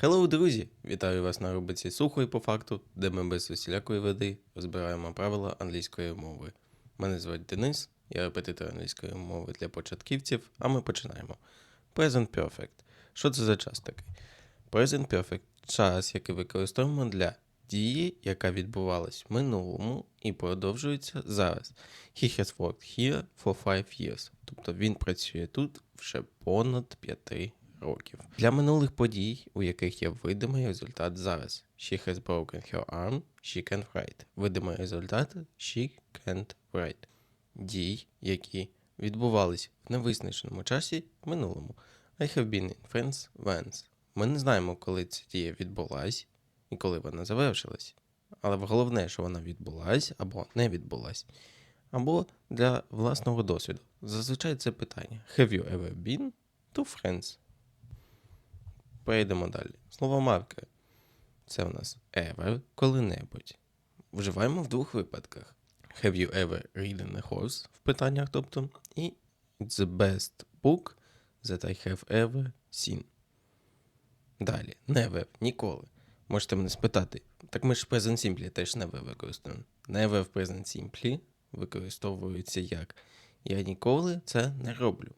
Хеллоу, друзі! Вітаю вас на рубриці сухо і по факту, де ми без усілякої води розбираємо правила англійської мови. Мене звуть Денис, я репетитор англійської мови для початківців, а ми починаємо. Present Perfect. Що це за час такий? Present Perfect час, який використовуємо для дії, яка відбувалась в минулому і продовжується зараз. He has worked here for five years. Тобто він працює тут вже понад 5 років. Для минулих подій, у яких є видимий результат зараз. She has broken her arm, she can't write. Видимий результат she can't write. Дій, які відбувались в невизначеному часі в минулому. I have been in France once. Ми не знаємо, коли ця дія відбулась і коли вона завершилась. Але головне, що вона відбулась або не відбулась. Або для власного досвіду. Зазвичай це питання. Have you ever been to France? Перейдемо далі. Слово маркер. Це у нас ever коли-небудь. Вживаємо в двох випадках. Have you ever ridden a horse в питаннях, тобто, і It's the best book that I have ever seen. Далі. Never. Ніколи. Можете мене спитати. Так ми ж в Present Simple теж never використовуємо. Never в Present Simple використовується як Я ніколи це не роблю.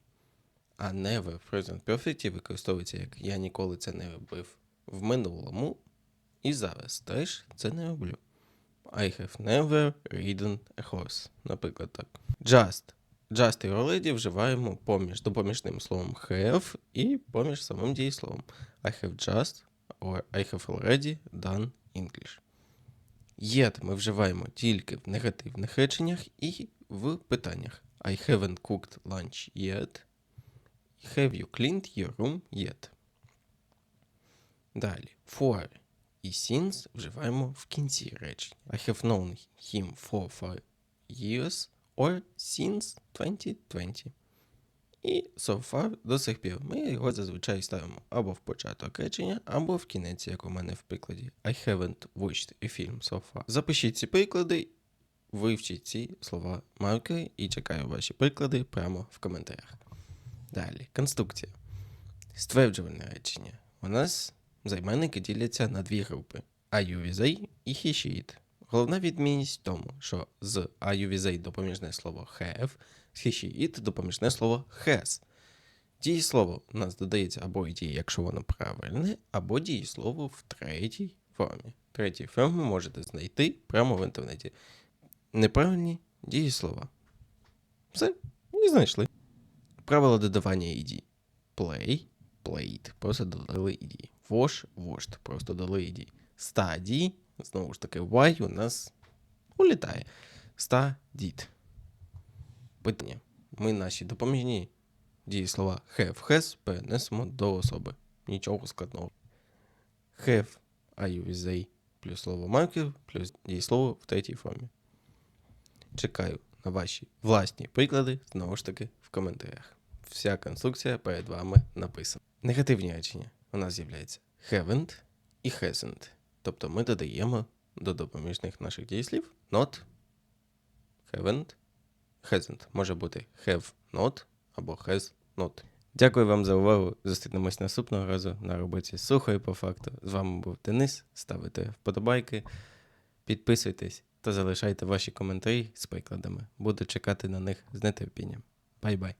А never в Present Perfect використовується як я ніколи це не робив в минулому. І зараз теж це не роблю. I have never ridden a horse. Наприклад, так. Just. Just і already вживаємо поміж допоміжним словом have і поміж самим дієсловом. I have just or I have already done English. Yet ми вживаємо тільки в негативних реченнях і в питаннях. I haven't cooked lunch yet. Have you cleaned your room yet? Далі. For і since вживаємо в кінці речень. I have known him for five years or since 2020. І so far до сих пір ми його зазвичай ставимо або в початок речення, або в кінець, як у мене в прикладі. I haven't watched a film so far. Запишіть ці приклади, вивчіть ці слова маркери і чекаю ваші приклади прямо в коментарях. Далі, конструкція. Стверджувальне речення. У нас займенники діляться на дві групи: IUVZ і he. Головна відмінність в тому, що з IUVZ допоміжне слово have, з he, допоміжне слово has. Дієслово у нас додається або і діє, якщо воно правильне, або дієслово в третій формі. Третій ви можете знайти прямо в інтернеті. Неправильні дієслова. Все, і знайшли. Правила додавання id. Play, played, просто додали id. Wash, washed, просто додали id. Study, знову ж таки, why у нас улітає. Studied. Питання. Ми наші допоміжні дієслова have, has перенесемо до особи. Нічого складного. Have, are with they, плюс слово marker, плюс дієслово в третій формі. Чекаю на ваші власні приклади, знову ж таки, в коментарях. Вся конструкція перед вами написана. Негативні речення у нас з'являється haven't і hasn't. Тобто ми додаємо до допоміжних наших дієслів not, haven't, hasn't. Може бути have not або has not. Дякую вам за увагу. Зустрінемось наступного разу на роботі сухо і по факту. З вами був Денис. Ставите вподобайки, підписуйтесь та залишайте ваші коментарі з прикладами. Буду чекати на них з нетерпінням. Бай-бай.